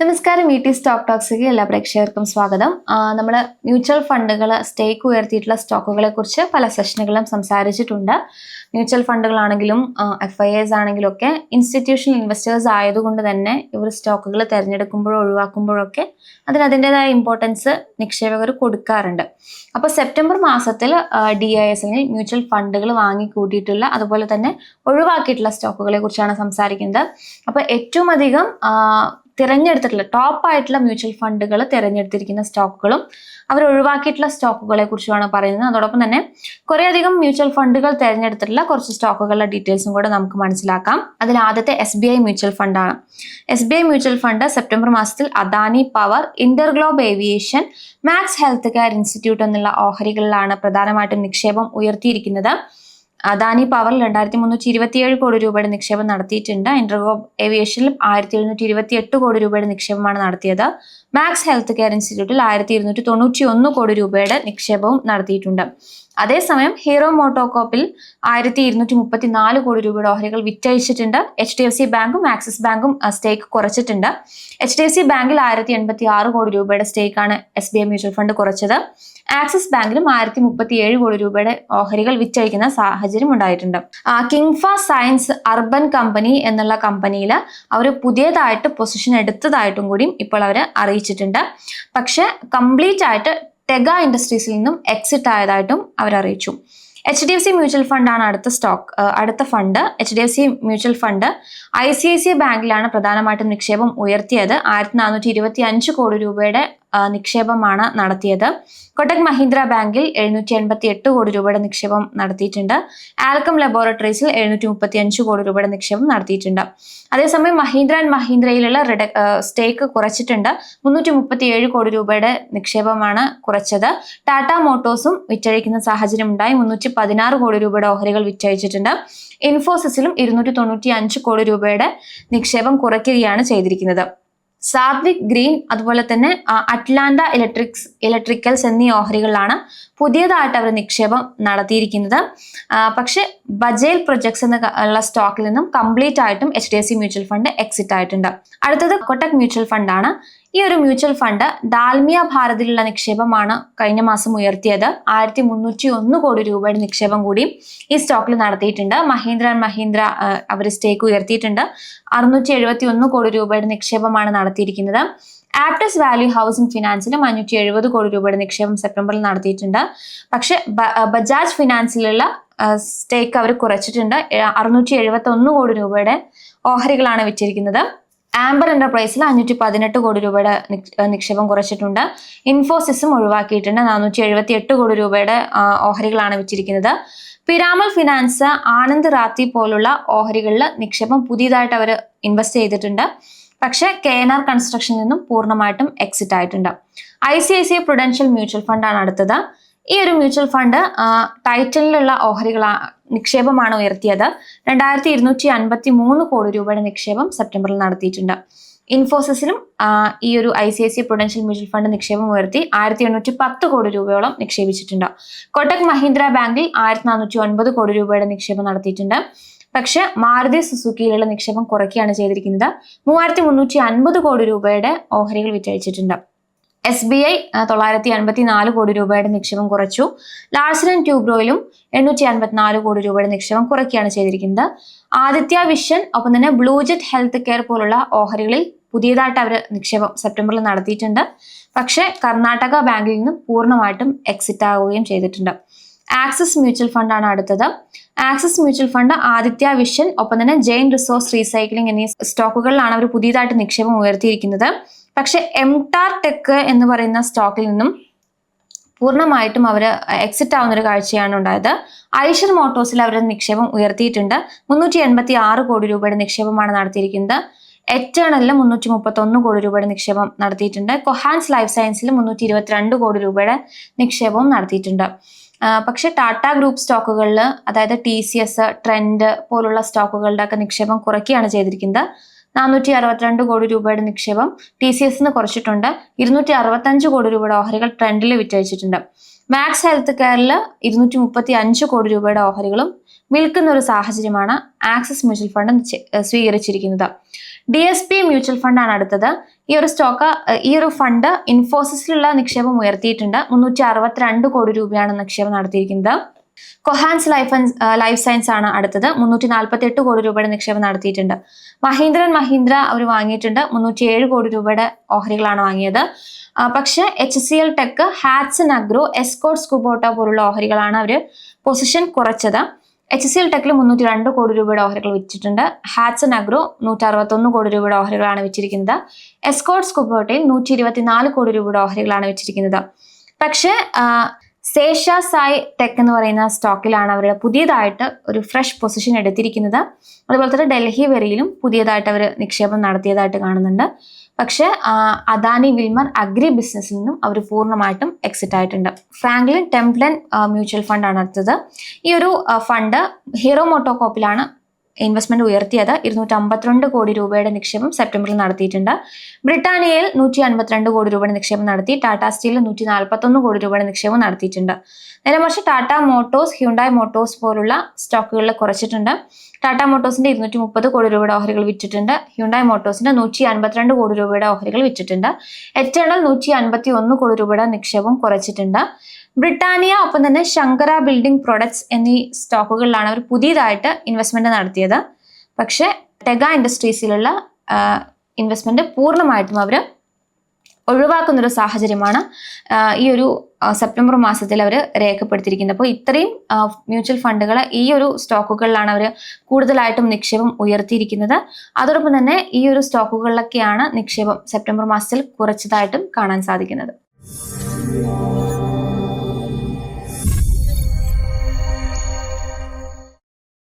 നമസ്കാരം V T stock toxic എല്ലാ പ്രേക്ഷകർക്കും സ്വാഗതം. നമ്മൾ മ്യൂച്വൽ ഫണ്ടുകൾ സ്റ്റേക്ക് ഉയർത്തിയിട്ടുള്ള സ്റ്റോക്കുകളെ കുറിച്ച് പല സെഷനുകളും സംസാരിച്ചിട്ടുണ്ട്. മ്യൂച്വൽ ഫണ്ടുകളാണെങ്കിലും എഫ് ഐ എസ് ആണെങ്കിലും ഒക്കെ ഇൻസ്റ്റിറ്റ്യൂഷണൽ ഇൻവെസ്റ്റേഴ്സ് ആയതുകൊണ്ട് തന്നെ ഇവർ സ്റ്റോക്കുകൾ തിരഞ്ഞെടുക്കുമ്പോഴോ ഒഴിവാക്കുമ്പോഴൊക്കെ അതിന് അതിന്റെതായ ഇമ്പോർട്ടൻസ് നിക്ഷേപകർ കൊടുക്കാറുണ്ട്. അപ്പോൾ സെപ്റ്റംബർ മാസത്തിൽ ഡി ഐ എസ് അല്ലെങ്കിൽ മ്യൂച്വൽ ഫണ്ടുകൾ വാങ്ങിക്കൂട്ടിയിട്ടുള്ള അതുപോലെ തന്നെ ഒഴിവാക്കിയിട്ടുള്ള സ്റ്റോക്കുകളെ കുറിച്ചാണ് സംസാരിക്കുന്നത്. അപ്പോൾ ഏറ്റവും അധികം തിരഞ്ഞെടുത്തിട്ടുള്ള ടോപ്പ് ആയിട്ടുള്ള മ്യൂച്വൽ ഫണ്ടുകൾ തിരഞ്ഞെടുത്തിരിക്കുന്ന സ്റ്റോക്കുകളും അവർ ഒഴിവാക്കിയിട്ടുള്ള സ്റ്റോക്കുകളെ കുറിച്ചുമാണ് പറയുന്നത്. അതോടൊപ്പം തന്നെ കുറേയധികം മ്യൂച്വൽ ഫണ്ടുകൾ തിരഞ്ഞെടുത്തിട്ടുള്ള കുറച്ച് സ്റ്റോക്കുകളുടെ ഡീറ്റെയിൽസും കൂടെ നമുക്ക് മനസ്സിലാക്കാം. അതിൽ ആദ്യത്തെ S B I mutual ഫണ്ടാണ് S B I mutual fund September മാസത്തിൽ Adani Power InterGlobe aviation Max Healthcare Institute എന്നുള്ള ഓഹരികളിലാണ് പ്രധാനമായിട്ടും നിക്ഷേപം ഉയർത്തിയിരിക്കുന്നത്. അദാനി പവറിൽ രണ്ടായിരത്തി മുന്നൂറ്റി ഇരുപത്തിയേഴ് കോടി രൂപയുടെ നിക്ഷേപം നടത്തിയിട്ടുണ്ട്. ഇന്റർഗോബ് ഏവിയേഷനിൽ ആയിരത്തി എഴുന്നൂറ്റി ഇരുപത്തി എട്ട് കോടി രൂപയുടെ നിക്ഷേപമാണ് നടത്തിയത്. മാക്സ് ഹെൽത്ത് കെയർ ഇൻസ്റ്റിറ്റ്യൂട്ടിൽ ആയിരത്തി ഇരുന്നൂറ്റി തൊണ്ണൂറ്റി ഒന്ന് കോടി രൂപയുടെ നിക്ഷേപവും നടത്തിയിട്ടുണ്ട്. അതേസമയം ഹീറോ മോട്ടോകോപ്പിൽ ആയിരത്തി ഇരുന്നൂറ്റി മുപ്പത്തി നാല് കോടി രൂപയുടെ ഓഹരികൾ വിറ്റഴിച്ചിട്ടുണ്ട്. എച്ച് ഡി എഫ് സി ബാങ്കും ആക്സിസ് ബാങ്കും സ്റ്റേക്ക് കുറച്ചിട്ടുണ്ട്. എച്ച് ഡി എഫ് സി ബാങ്കിൽ ആയിരത്തി എൺപത്തി ആറ് കോടി രൂപയുടെ സ്റ്റേക്കാണ് S B I mutual fund കുറച്ചത്. ആക്സിസ് ബാങ്കിലും ആയിരത്തി മുപ്പത്തി ഏഴ് കോടി രൂപയുടെ ഓഹരികൾ വിറ്റഴിക്കുന്ന സാഹചര്യം ഉണ്ടായിട്ടുണ്ട്. കിങ്ഫ സയൻസ് അർബൻ കമ്പനി എന്നുള്ള കമ്പനിയിൽ അവർ പുതിയതായിട്ട് പൊസിഷൻ എടുത്തതായിട്ടും കൂടി ഇപ്പോൾ അവർ അറിയിച്ചിട്ടുണ്ട്. പക്ഷെ കംപ്ലീറ്റ് ആയിട്ട് ടെഗ ഇൻഡസ്ട്രീസിൽ നിന്നും എക്സിറ്റ് ആയതായിട്ടും അവർ അറിയിച്ചു. H D F C mutual ഫണ്ടാണ് അടുത്ത സ്റ്റോക്ക് അടുത്ത fund H D F C mutual fund I C I C ബാങ്കിലാണ് പ്രധാനമായിട്ടും നിക്ഷേപം ഉയർത്തിയത്. ആയിരത്തി നാനൂറ്റി ഇരുപത്തി അഞ്ച് കോടി രൂപയുടെ നിക്ഷേപമാണ് നടത്തിയത്. കൊട്ടക് മഹീന്ദ്ര ബാങ്കിൽ എഴുന്നൂറ്റി എൺപത്തി എട്ട് കോടി രൂപയുടെ നിക്ഷേപം നടത്തിയിട്ടുണ്ട്. ആൽക്കം ലബോറട്ടറീസിൽ എഴുന്നൂറ്റി മുപ്പത്തി അഞ്ച് കോടി രൂപയുടെ നിക്ഷേപം നടത്തിയിട്ടുണ്ട്. അതേസമയം മഹീന്ദ്ര ആൻഡ് മഹീന്ദ്രയിലുള്ള റിഡ സ്റ്റേക്ക് കുറച്ചിട്ടുണ്ട്. മുന്നൂറ്റി മുപ്പത്തി ഏഴ് കോടി രൂപയുടെ നിക്ഷേപമാണ് കുറച്ചത്. ടാറ്റ മോട്ടോഴ്സും വിറ്റഴിക്കുന്ന സാഹചര്യം ഉണ്ടായി മുന്നൂറ്റി പതിനാറ് കോടി രൂപയുടെ ഓഹരികൾ വിറ്റഴിച്ചിട്ടുണ്ട്. ഇൻഫോസിസിലും ഇരുന്നൂറ്റി തൊണ്ണൂറ്റി അഞ്ച് കോടി രൂപയുടെ നിക്ഷേപം കുറയ്ക്കുകയാണ് ചെയ്തിരിക്കുന്നത്. സാത്വിക് ഗ്രീൻ അതുപോലെ തന്നെ അറ്റ്ലാന്റ ഇലക്ട്രിക്സ് ഇലക്ട്രിക്കൽസ് എന്നീ ഓഹരികളിലാണ് പുതിയതായിട്ട് അവർ നിക്ഷേപം നടത്തിയിരിക്കുന്നത്. പക്ഷെ ബജേൽ പ്രൊജക്ട്സ് എന്ന ഉള്ള സ്റ്റോക്കിൽ നിന്നും കംപ്ലീറ്റ് ആയിട്ടും H D F C mutual fund exit ആയിട്ടുണ്ട്. അടുത്തത് കൊട്ടക് മ്യൂച്വൽ ഫണ്ടാണ്. ഈ ഒരു മ്യൂച്വൽ ഫണ്ട് ഡാൽമിയ ഭാരതിലുള്ള നിക്ഷേപമാണ് കഴിഞ്ഞ മാസം ഉയർത്തിയത്. ആയിരത്തി മുന്നൂറ്റി ഒന്ന് കോടി രൂപയുടെ നിക്ഷേപം കൂടി ഈ സ്റ്റോക്കിൽ നടത്തിയിട്ടുണ്ട്. മഹീന്ദ്ര ആൻഡ് മഹീന്ദ്ര അവർ സ്റ്റേക്ക് ഉയർത്തിയിട്ടുണ്ട്. അറുന്നൂറ്റി എഴുപത്തി ഒന്ന് കോടി രൂപയുടെ നിക്ഷേപമാണ് നടത്തിയിരിക്കുന്നത്. ആപ്റ്റസ് വാല്യൂ ഹൗസിംഗ് ഫിനാൻസിലും അഞ്ഞൂറ്റി എഴുപത് കോടി രൂപയുടെ നിക്ഷേപം സെപ്റ്റംബറിൽ നടത്തിയിട്ടുണ്ട്. പക്ഷെ ബജാജ് ഫിനാൻസിലുള്ള സ്റ്റേക്ക് അവർ കുറച്ചിട്ടുണ്ട്. അറുന്നൂറ്റി എഴുപത്തി ഒന്ന് കോടി രൂപയുടെ ഓഹരികളാണ് വിറ്റിരിക്കുന്നത്. ആംബർ എന്റർപ്രൈസിൽ അഞ്ഞൂറ്റി പതിനെട്ട് കോടി രൂപയുടെ നിക്ഷേപം കുറച്ചിട്ടുണ്ട്. ഇൻഫോസിസും ഒഴിവാക്കിയിട്ടുണ്ട്. നാനൂറ്റി എഴുപത്തി എട്ട് കോടി രൂപയുടെ ഓഹരികളാണ് വെച്ചിരിക്കുന്നത്. പിരാമൽ ഫിനാൻസ് ആനന്ദ് റാത്തി പോലുള്ള ഓഹരികളിൽ നിക്ഷേപം പുതിയതായിട്ട് അവർ ഇൻവെസ്റ്റ് ചെയ്തിട്ടുണ്ട്. പക്ഷേ കെ എൻ ആർ കൺസ്ട്രക്ഷനിൽ നിന്നും പൂർണമായിട്ടും എക്സിറ്റ് ആയിട്ടുണ്ട്. I C I C I Prudential mutual ഫണ്ടാണ് അടുത്തത്. ഈ ഒരു മ്യൂച്വൽ ഫണ്ട് ടൈറ്റനിലുള്ള ഓഹരികൾ നിക്ഷേപമാണ് ഉയർത്തിയത്. രണ്ടായിരത്തി ഇരുന്നൂറ്റി അൻപത്തി മൂന്ന് കോടി രൂപയുടെ നിക്ഷേപം സെപ്റ്റംബറിൽ നടത്തിയിട്ടുണ്ട്. ഇൻഫോസിസിലും ഈ ഒരു I C I C Prudential mutual fund നിക്ഷേപം ഉയർത്തി ആയിരത്തി എണ്ണൂറ്റി പത്ത് കോടി രൂപയോളം നിക്ഷേപിച്ചിട്ടുണ്ട്. കൊട്ടക് മഹീന്ദ്ര ബാങ്കിൽ ആയിരത്തി നാനൂറ്റി ഒൻപത് കോടി രൂപയുടെ നിക്ഷേപം നടത്തിയിട്ടുണ്ട്. പക്ഷെ മാരുതി സുസുക്കിയിലുള്ള നിക്ഷേപം കുറയ്ക്കുകയാണ് ചെയ്തിരിക്കുന്നത്. മൂവായിരത്തി മുന്നൂറ്റി അൻപത് കോടി രൂപയുടെ ഓഹരികൾ വിറ്റഴിച്ചിട്ടുണ്ട്. എസ് ബി ഐ തൊള്ളായിരത്തി അൻപത്തി നാല് കോടി രൂപയുടെ നിക്ഷേപം കുറച്ചു. ലാർസൻ ആൻഡ് ട്യൂബ്രോയിലും എണ്ണൂറ്റി അൻപത്തിനാല് കോടി രൂപയുടെ നിക്ഷേപം കുറയ്ക്കുകയാണ് ചെയ്തിരിക്കുന്നത്. ആദിത്യ വിഷൻ ഒപ്പം തന്നെ ബ്ലൂജെറ്റ് ഹെൽത്ത് കെയർ പോലുള്ള ഓഹരികളിൽ പുതിയതായിട്ട് അവർ നിക്ഷേപം സെപ്റ്റംബറിൽ നടത്തിയിട്ടുണ്ട്. പക്ഷേ കർണാടക ബാങ്കിൽ നിന്നും പൂർണമായിട്ടും എക്സിറ്റ് ആവുകയും ചെയ്തിട്ടുണ്ട്. ആക്സിസ് മ്യൂച്വൽ ഫണ്ടാണ് അടുത്തത്. Axis mutual fund Aditya Vision ഒപ്പം തന്നെ ജെയിൻ റിസോഴ്സ് റീസൈക്ലിംഗ് എന്നീ സ്റ്റോക്കുകളിലാണ് അവർ പുതിയതായിട്ട് നിക്ഷേപം ഉയർത്തിയിരിക്കുന്നത്. പക്ഷെ എംടാർ ടെക് എന്ന് പറയുന്ന സ്റ്റോക്കിൽ നിന്നും പൂർണമായിട്ടും അവർ എക്സിറ്റ് ആവുന്ന ഒരു കാഴ്ചയാണ് ഉണ്ടായത്. ഐഷർ മോട്ടോഴ്സിൽ അവരുടെ നിക്ഷേപം ഉയർത്തിയിട്ടുണ്ട്. മുന്നൂറ്റി എൺപത്തി ആറ് കോടി രൂപയുടെ നിക്ഷേപമാണ് നടത്തിയിരിക്കുന്നത്. എറ്റേണലിൽ മുന്നൂറ്റി മുപ്പത്തി ഒന്ന് കോടി രൂപയുടെ നിക്ഷേപം നടത്തിയിട്ടുണ്ട്. കൊഹാൻസ് ലൈഫ് സയൻസിൽ മുന്നൂറ്റി ഇരുപത്തിരണ്ട് കോടി രൂപയുടെ നിക്ഷേപവും നടത്തിയിട്ടുണ്ട്. പക്ഷെ ടാറ്റ ഗ്രൂപ്പ് സ്റ്റോക്കുകളിൽ അതായത് ടി സി എസ് ട്രെൻഡ് പോലുള്ള സ്റ്റോക്കുകളുടെ ഒക്കെ നിക്ഷേപം കുറയ്ക്കുകയാണ് ചെയ്തിരിക്കുന്നത്. നാനൂറ്റി അറുപത്തിരണ്ട് കോടി രൂപയുടെ നിക്ഷേപം ടി സി എസിന് കുറച്ചിട്ടുണ്ട്. ഇരുന്നൂറ്റി അറുപത്തഞ്ച് കോടി രൂപയുടെ ഓഹരികൾ ട്രെൻഡിൽ വിറ്റഴിച്ചിട്ടുണ്ട്. മാക്സ് ഹെൽത്ത് കെയറിൽ ഇരുന്നൂറ്റി മുപ്പത്തി അഞ്ച് കോടി രൂപയുടെ ഓഹരികളും വിൽക്കുന്ന ഒരു സാഹചര്യമാണ് ആക്സിസ് മ്യൂച്വൽ ഫണ്ട് സ്വീകരിച്ചിരിക്കുന്നത്. ഡി എസ് പി മ്യൂച്വൽ ഫണ്ടാണ് അടുത്തത്. ഈ ഒരു സ്റ്റോക്ക് ഈ ഒരു ഫണ്ട് ഇൻഫോസിസിലുള്ള നിക്ഷേപം ഉയർത്തിയിട്ടുണ്ട്. മുന്നൂറ്റി അറുപത്തിരണ്ട് കോടി രൂപയാണ് നിക്ഷേപം നടത്തിയിരിക്കുന്നത്. കൊഹാൻസ് ലൈഫ് ലൈഫ് സയൻസ് ആണ് അടുത്തത്. മുന്നൂറ്റി നാൽപ്പത്തി എട്ട് കോടി രൂപയുടെ നിക്ഷേപം നടത്തിയിട്ടുണ്ട്. മഹീന്ദ്രൻ മഹീന്ദ്ര അവർ വാങ്ങിയിട്ടുണ്ട്. മുന്നൂറ്റി ഏഴ് കോടി രൂപയുടെ ഓഹരികളാണ് വാങ്ങിയത്. പക്ഷെ H C L tech Hatsun Agro Escorts Kubota പോലുള്ള ഓഹരികളാണ് അവർ പൊസിഷൻ കുറച്ചത്. എച്ച് സി എൽ ടെക്കിൽ മുന്നൂറ്റി രണ്ട് കോടി രൂപയുടെ ഓഹരികൾ വിറ്റിട്ടുണ്ട് ഹാറ്റ്സൺ അഗ്രോ നൂറ്റി അറുപത്തൊന്ന് കോടി രൂപയുടെ ഓഹരികളാണ് വെച്ചിരിക്കുന്നത്. എസ്കോട്ട് സ്കൂബോട്ടയിൽ നൂറ്റി ഇരുപത്തിനാല് കോടി രൂപയുടെ ഓഹരികളാണ് വെച്ചിരിക്കുന്നത്. പക്ഷേ സേഷ സായ് ടെക് എന്ന് പറയുന്ന സ്റ്റോക്കിലാണ് അവരുടെ പുതിയതായിട്ട് ഒരു ഫ്രഷ് പൊസിഷൻ എടുത്തിരിക്കുന്നത്. അതുപോലെ തന്നെ ഡൽഹി വെറിയിലും പുതിയതായിട്ട് അവർ നിക്ഷേപം നടത്തിയതായിട്ട് കാണുന്നുണ്ട്. പക്ഷെ അദാനി വിൽമർ അഗ്രി ബിസിനസ്സിൽ നിന്നും അവർ പൂർണമായിട്ടും എക്സിറ്റ് ആയിട്ടുണ്ട്. ഫ്രാങ്ക്ലിൻ ടെംപ്ലൻ മ്യൂച്വൽ ഫണ്ടാണ് അടുത്തത്. ഈ ഒരു ഫണ്ട് ഹീറോ മോട്ടോകോപ്പിലാണ് ഇൻവെസ്റ്റ്മെന്റ് ഉയർത്തിയത് ഇരുന്നൂറ്റി അമ്പത്തിരണ്ട് കോടി രൂപയുടെ നിക്ഷേപം സെപ്റ്റംബറിൽ നടത്തിയിട്ടുണ്ട്. ബ്രിട്ടാനിയയിൽ നൂറ്റി അൻപത്തിരണ്ട് കോടി രൂപയുടെ നിക്ഷേപം നടത്തി. ടാറ്റ സ്റ്റീലിൽ നൂറ്റി നാൽപ്പത്തൊന്ന് കോടി രൂപയുടെ നിക്ഷേപം നടത്തിയിട്ടുണ്ട്. നേരെ ടാറ്റ മോട്ടോഴ്സ് ഹ്യൂണ്ടായ് മോട്ടോഴ്സ് പോലുള്ള സ്റ്റോക്കുകളിൽ കുറച്ചിട്ടുണ്ട്. ടാറ്റ മോട്ടോഴ്സിന്റെ ഇരുന്നൂറ്റി മുപ്പത് കോടി രൂപയുടെ ഓഹരികൾ വിറ്റിട്ടുണ്ട്. ഹ്യൂണ്ടായ് മോട്ടോഴ്സിന്റെ നൂറ്റി അൻപത്തിരണ്ട് കോടി രൂപയുടെ ഓഹരികൾ വിറ്റിട്ടുണ്ട്. എറ്റേണൽ നൂറ്റി അൻപത്തി ഒന്ന് കോടി രൂപയുടെ നിക്ഷേപം കുറച്ചിട്ടുണ്ട്. ബ്രിട്ടാനിയ ഒപ്പം തന്നെ ശങ്കര ബിൽഡിംഗ് പ്രൊഡക്ട്സ് എന്നീ സ്റ്റോക്കുകളിലാണ് അവർ പുതിയതായിട്ട് ഇൻവെസ്റ്റ്മെന്റ് നടത്തിയത്. പക്ഷേ ടെഗ ഇൻഡസ്ട്രീസിലുള്ള ഇൻവെസ്റ്റ്മെന്റ് പൂർണമായിട്ടും അവർ ഒഴിവാക്കുന്നൊരു സാഹചര്യമാണ് ഈ ഒരു സെപ്റ്റംബർ മാസത്തിൽ അവർ രേഖപ്പെടുത്തിയിരിക്കുന്നത്. അപ്പോൾ ഇത്രയും മ്യൂച്വൽ ഫണ്ടുകൾ ഈ ഒരു സ്റ്റോക്കുകളിലാണ് അവർ കൂടുതലായിട്ടും നിക്ഷേപം ഉയർത്തിയിരിക്കുന്നത്. അതോടൊപ്പം തന്നെ ഈ ഒരു സ്റ്റോക്കുകളിലൊക്കെയാണ് നിക്ഷേപം സെപ്റ്റംബർ മാസത്തിൽ കുറച്ചതായിട്ടും കാണാൻ സാധിക്കുന്നത്.